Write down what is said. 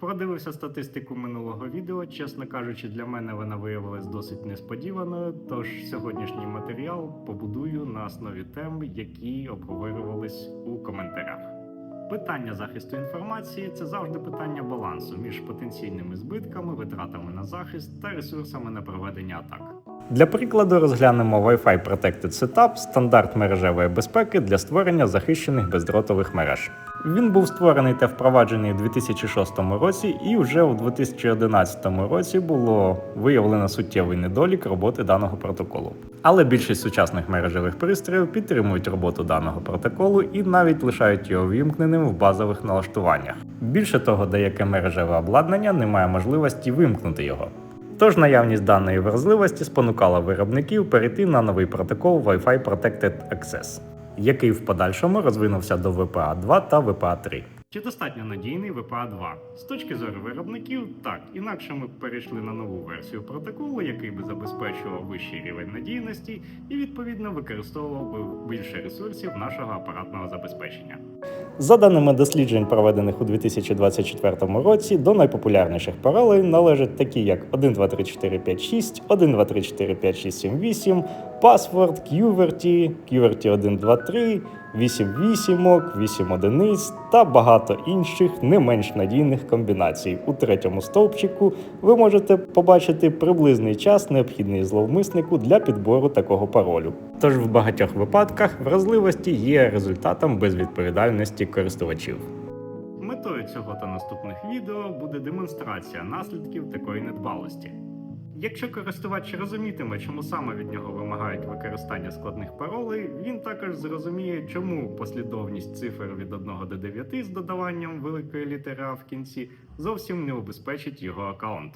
Продивився статистику минулого відео. Чесно кажучи, для мене вона виявилась досить несподіваною. Тож сьогоднішній матеріал побудую на основі тем, які обговорювались у коментарях. Питання захисту інформації це завжди питання балансу між потенційними збитками, витратами на захист та ресурсами на проведення атак. Для прикладу розглянемо Wi-Fi Protected Setup – стандарт мережевої безпеки для створення захищених бездротових мереж. Він був створений та впроваджений у 2006 році, і вже у 2011 році було виявлено суттєвий недолік роботи даного протоколу. Але більшість сучасних мережевих пристроїв підтримують роботу даного протоколу і навіть лишають його вімкненим в базових налаштуваннях. Більше того, деяке мережеве обладнання не має можливості вимкнути його. Тож наявність даної вразливості спонукала виробників перейти на новий протокол Wi-Fi Protected Access, який в подальшому розвинувся до VPA 2 та VPA 3. Чи достатньо надійний VPA 2? З точки зору виробників, так, інакше ми б перейшли на нову версію протоколу, який би забезпечував вищий рівень надійності і відповідно використовував би більше ресурсів нашого апаратного забезпечення. За даними досліджень, проведених у 2024 році, до найпопулярніших паролей належать такі, як 123456, 12345678, Password, QWERTY, QWERTY 123, 8 вісімок, 8 одиниць та багато інших не менш надійних комбінацій. У третьому стовпчику ви можете побачити приблизний час, необхідний зловмиснику для підбору такого паролю. Тож в багатьох випадках вразливості є результатом безвідповідальності користувачів. Метою цього та наступних відео буде демонстрація наслідків такої недбалості. Якщо користувач розумітиме, чому саме від нього вимагають використання складних паролей, він також зрозуміє, чому послідовність цифр від 1 до 9 з додаванням великої літери А в кінці зовсім не убезпечить його аккаунт.